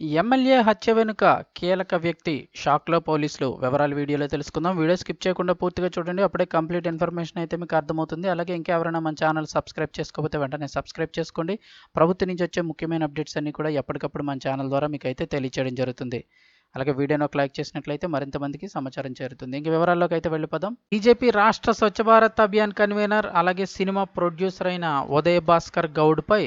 MLA హత్య వెనుక కీలక వ్యక్తి షాక్లో పోలీసులు. వివరాలు వీడియోలో తెలుసుకుందాం. వీడియో స్కిప్ చేయకుండా పూర్తిగా చూడండి. అప్పుడే కంప్లీట్ ఇన్ఫర్మేషన్ అయితే మీకు అర్థమవుతుంది. అలాగే ఇంకెవరైనా మన ఛానల్ సబ్స్క్రైబ్ చేసుకోకపోతే వెంటనే సబ్స్క్రైబ్ చేసుకోండి. ప్రభుత్వం నుంచి వచ్చే ముఖ్యమైన అప్డేట్స్ అన్ని కూడా ఎప్పటికప్పుడు మన ఛానల్ ద్వారా మీకు అయితే తెలియచేయడం జరుగుతుంది. అలాగే వీడియోను ఒక లైక్ చేసినట్లయితే మరింత మందికి సమాచారం చేరుతుంది. ఇంక వివరాల్లోకి అయితే వెళ్ళిపోదాం. బీజేపీ రాష్ట్ర స్వచ్ఛ భారత్ అభియాన్ కన్వీనర్ అలాగే సినిమా ప్రొడ్యూసర్ అయిన ఉదయ్ భాస్కర్ గౌడ్పై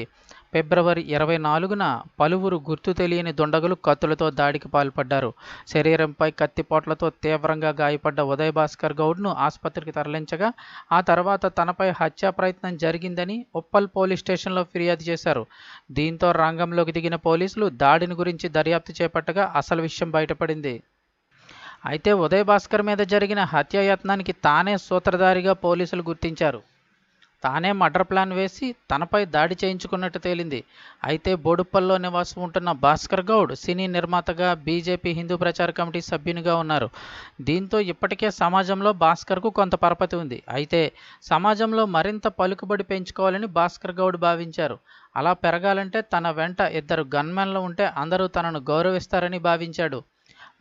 ఫిబ్రవరి ఇరవై నాలుగున పలువురు గుర్తు తెలియని దుండగులు కత్తులతో దాడికి పాల్పడ్డారు. శరీరంపై కత్తిపోట్లతో తీవ్రంగా గాయపడ్డ ఉదయ్ భాస్కర్ గౌడ్ను ఆసుపత్రికి తరలించగా ఆ తర్వాత తనపై హత్యా ప్రయత్నం జరిగిందని ఉప్పల్ పోలీస్ స్టేషన్లో ఫిర్యాదు చేశారు. దీంతో రంగంలోకి దిగిన పోలీసులు దాడిని గురించి దర్యాప్తు చేపట్టగా అసలు విషయం బయటపడింది. అయితే ఉదయ్ భాస్కర్ మీద జరిగిన హత్యాయత్నానికి తానే సూత్రధారిగా పోలీసులు గుర్తించారు. తానే మర్డర్ ప్లాన్ వేసి తనపై దాడి చేయించుకున్నట్టు తేలింది. అయితే బోడుప్పల్లో నివాసం ఉంటున్న భాస్కర్ గౌడ్ సినీ నిర్మాతగా బీజేపీ హిందూ ప్రచార కమిటీ సభ్యునిగా ఉన్నారు. దీంతో ఇప్పటికే సమాజంలో భాస్కర్కు కొంత పరపతి ఉంది. అయితే సమాజంలో మరింత పలుకుబడి పెంచుకోవాలని భాస్కర్ గౌడ్ భావించారు. అలా పెరగాలంటే తన వెంట ఇద్దరు గన్మెన్లు ఉంటే అందరూ తనను గౌరవిస్తారని భావించాడు.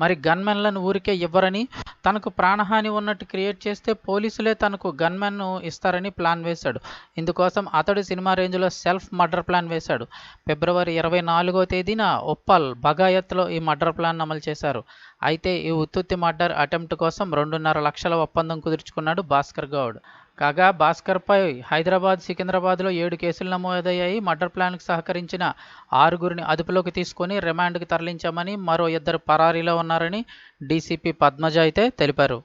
మరి గన్మెన్లను ఊరికే ఇవ్వరని తనకు ప్రాణహాని ఉన్నట్టు క్రియేట్ చేస్తే పోలీసులే తనకు గన్మెన్ను ఇస్తారని ప్లాన్ వేశాడు. ఇందుకోసం అతడు సినిమా రేంజ్లో సెల్ఫ్ మర్డర్ ప్లాన్ వేశాడు. ఫిబ్రవరి ఇరవై నాలుగో తేదీన ఉప్పల్ బగాయత్లో ఈ మర్డర్ ప్లాన్ అమలు చేశారు. అయితే ఈ ఉత్తుత్తి మర్డర్ అటెంప్ట్ కోసం రెండున్నర లక్షల ఒప్పందం కుదుర్చుకున్నాడు భాస్కర్ గౌడ్. కాగా భాస్కర్పై హైదరాబాద్ సికింద్రాబాద్లో ఏడు కేసులు నమోదయ్యాయి. మర్డర్ ప్లాన్కు సహకరించిన ఆరుగురిని అదుపులోకి తీసుకొని రిమాండ్కి తరలించామని మరో ఇద్దరు పరారీలో ఉన్నారని డీసీపీ పద్మజ అయితే తెలిపారు